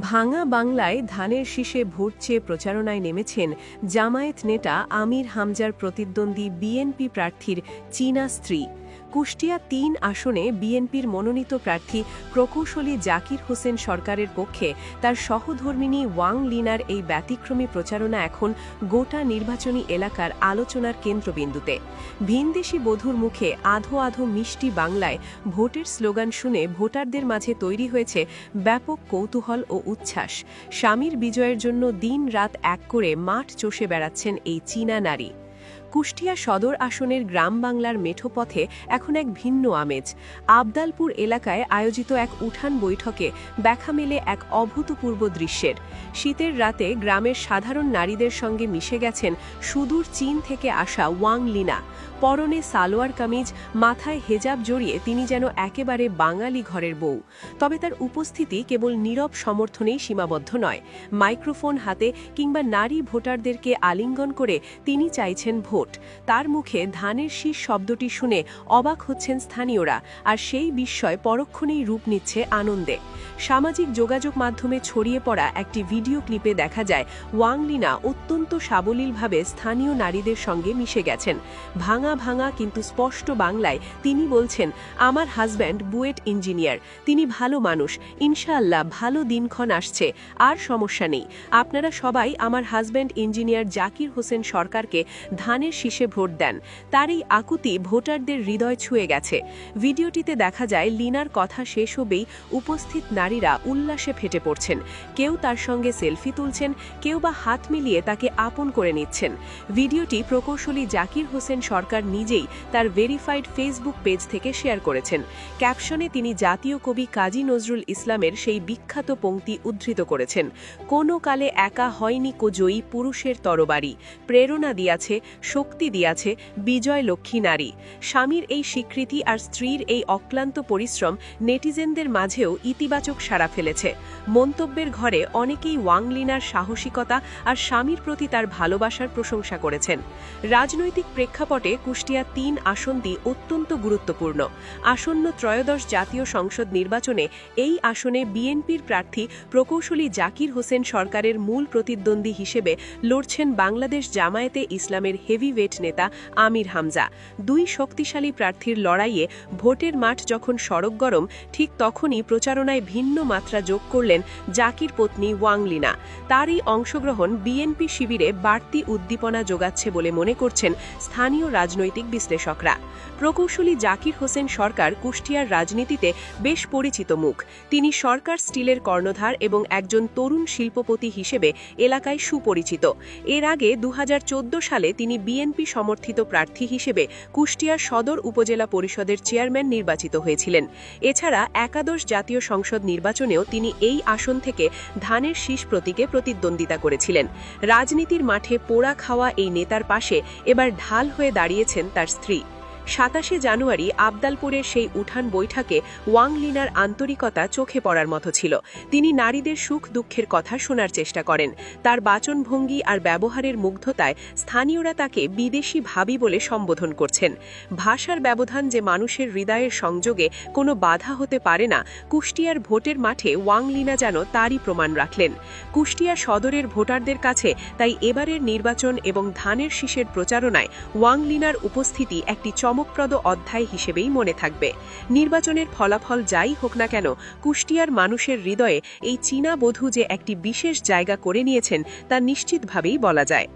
ভাঙা বাংলায় ধানের শীষে ভোট চেয়ে প্রচারণায় নেমেছেন জামায়াত নেতা আমির হামজার প্রতিদ্বন্দ্বী বিএনপি প্রার্থীর চীনা স্ত্রী। কুষ্টিয়া তিন আসনে বিএনপির মনোনীত প্রার্থী প্রকৌশলী জাকির হোসেন সরকারের পক্ষে তার সহধর্মিনী ওয়াং লিনার এই ব্যতিক্রমী প্রচারণা এখন গোটা নির্বাচনী এলাকার আলোচনার কেন্দ্রবিন্দুতে। ভিনদেশি বধূর মুখে আধো আধো মিষ্টি বাংলায় ভোটের স্লোগান শুনে ভোটারদের মাঝে তৈরি হয়েছে ব্যাপক কৌতূহল ও উচ্ছ্বাস। স্বামীর বিজয়ের জন্য দিন রাত এক করে মাঠ চষে বেড়াচ্ছেন এই চীনা নারী। কুষ্টিয়া সদর আসনের গ্রাম বাংলার মেঠো পথে এখন এক ভিন্ন আমেজ। আবদালপুর এলাকায় আয়োজিত এক উঠান বৈঠকে দেখা মেলে এক অভূতপূর্ব দৃশ্যের। শীতের রাতে গ্রামের সাধারণ নারীদের সঙ্গে মিশে গেছেন সুদূর চীন থেকে আসা ওয়াং লিনা। পরনে সালোয়ার কামিজ, মাথায় হেজাব জড়িয়ে তিনি যেন একেবারে বাঙালি ঘরের বউ। তবে তার উপস্থিতি কেবল নীরব সমর্থনেই সীমাবদ্ধ নয়। মাইক্রোফোন হাতে কিংবা নারী ভোটারদেরকে আলিঙ্গন করে তিনি চাইছেন ভোট। তার মুখে ধানের শীষ শব্দটি শুনে অবাক হচ্ছেন স্থানীয়রা আর সেই বিস্ময় পরক্ষণেই রূপ নিচ্ছে আনন্দে। সামাজিক যোগাযোগ মাধ্যমে ছড়িয়ে পড়া একটি ভিডিও ক্লিপে দেখা যায় ওয়াংলিনা অত্যন্ত সাবলীলভাবে স্থানীয় নারীদের সঙ্গে মিশে গেছেন। ভাঙা ভাঙা কিন্তু স্পষ্ট বাংলায় তিনি বলছেন, আমার হাজব্যান্ড বুয়েট ইঞ্জিনিয়ার, তিনি ভালো মানুষ, ইনশাআল্লাহ ভালো দিনক্ষণ আসছে, আর সমস্যা নেই। আপনারা সবাই আমার হাজব্যান্ড ইঞ্জিনিয়ার জাকির হোসেন সরকারকে ধানের শীষে ভোট দেন। তার এই আকুতি ভোটারদের হৃদয় ছুঁয়ে গেছে। ভিডিওটিতে দেখা যায়, লিনার কথা শেষ হবেই উপস্থিত নারীরা উল্লাসে ফেটে পড়ছেন। কেউ তার সঙ্গে সেলফি তুলছেন, কেউ বা হাত মিলিয়ে তাকে আপন করে নিচ্ছেন। ভিডিওটি প্রকৌশলী জাকির হোসেন সরকার নিজেই তার ভেরিফাইড ফেসবুক পেজ থেকে শেয়ার করেছেন। ক্যাপশনে তিনি জাতীয় কবি কাজী নজরুল ইসলামের সেই বিখ্যাত পংক্তি উদ্ধৃত করেছেন, কোনো কালে একা হয়নি কোজয়ী পুরুষের তরবারি। প্রেরণা দিয়াছে শক্তি দিয়াছে বিজয় লক্ষ্মী নারী। স্বামীর এই স্বীকৃতি আর স্ত্রীর এই অক্লান্ত পরিশ্রম নেটিজেনদের মাঝেও ইতিবাচক সাড়া ফেলেছে। মন্তব্যের ঘরে অনেকেই ওয়াংলিনার সাহসিকতা আর স্বামীর প্রতি তার ভালোবাসার প্রশংসা করেছেন। রাজনৈতিক প্রেক্ষাপটে কুষ্টিয়া তিন আসনটি অত্যন্ত গুরুত্বপূর্ণ। আসন্ন ত্রয়োদশ জাতীয় সংসদ নির্বাচনে এই আসনে বিএনপির প্রার্থী প্রকৌশলী জাকির হোসেন সরকারের মূল প্রতিদ্বন্দ্বী হিসেবে লড়ছেন বাংলাদেশ জামায়াতে ইসলামের হেভিওয়েট নেতা আমির হামজা। দুই শক্তিশালী প্রার্থীর লড়াইয়ে ভোটের মাঠ যখন সড়ক গরম, ঠিক তখনই প্রচারণায় ভিন্ন মাত্রা যোগ করলেন জাকির পত্নী ওয়াংলিনা তার এই অংশগ্রহণ বিএনপি শিবিরে বাড়তি উদ্দীপনা যোগাচ্ছে বলে মনে করছেন স্থানীয় রাজনৈতিক বিশ্লেষকরা। প্রকৌশলী জাকির হোসেন সরকার কুষ্টিয়ার রাজনীতিতে বেশ পরিচিত মুখ। তিনি সরকার স্টিলের কর্ণধার এবং একজন তরুণ শিল্পপতি হিসেবে এলাকায় সুপরিচিত। এর আগে দু হাজার চোদ্দ সালে তিনি বিএনপি সমর্থিত প্রার্থী হিসেবে কুষ্টিয়ার সদর উপজেলা পরিষদের চেয়ারম্যান নির্বাচিত হয়েছিলেন। এছাড়া একাদশ জাতীয় সংসদ নির্বাচনেও তিনি এই আসন থেকে ধানের শীষ প্রতীকে প্রতিদ্বন্দ্বিতা করেছিলেন। রাজনীতির মাঠে পোড়া খাওয়া এই নেতার পাশে এবার ঢাল হয়ে দাঁড়িয়েছেন তার স্ত্রী। সাতাশে জানুয়ারি আবদালপুরের সেই উঠান বৈঠকে ওয়াং লিনার আন্তরিকতা চোখে পড়ার মতো ছিল। তিনি নারীদের সুখ দুঃখের কথা শোনার চেষ্টা করেন। তার বাচনভঙ্গি আর ব্যবহারের মুগ্ধতায় স্থানীয়রা তাকে বিদেশি ভাবি বলে সম্বোধন করছেন। ভাষার ব্যবধান যে মানুষের হৃদয়ের সংযোগে কোনো বাধা হতে পারে না, কুষ্টিয়ার ভোটের মাঠে ওয়াং লিনা যেন তারই প্রমাণ রাখলেন। কুষ্টিয়া সদরের ভোটারদের কাছে তাই এবারের নির্বাচন এবং ধানের শীষের প্রচারণায় ওয়াং লিনার উপস্থিতি একটি চমকপ্রদ অধ্যায় হিসেবেই মনে থাকবে। নির্বাচনের ফলাফল যাই হোক না কেন, কুষ্টিয়ার মানুষের হৃদয়ে এই চীনা বধূ যে একটি বিশেষ জায়গা করে নিয়েছেন, তা নিশ্চিতভাবেই বলা যায়।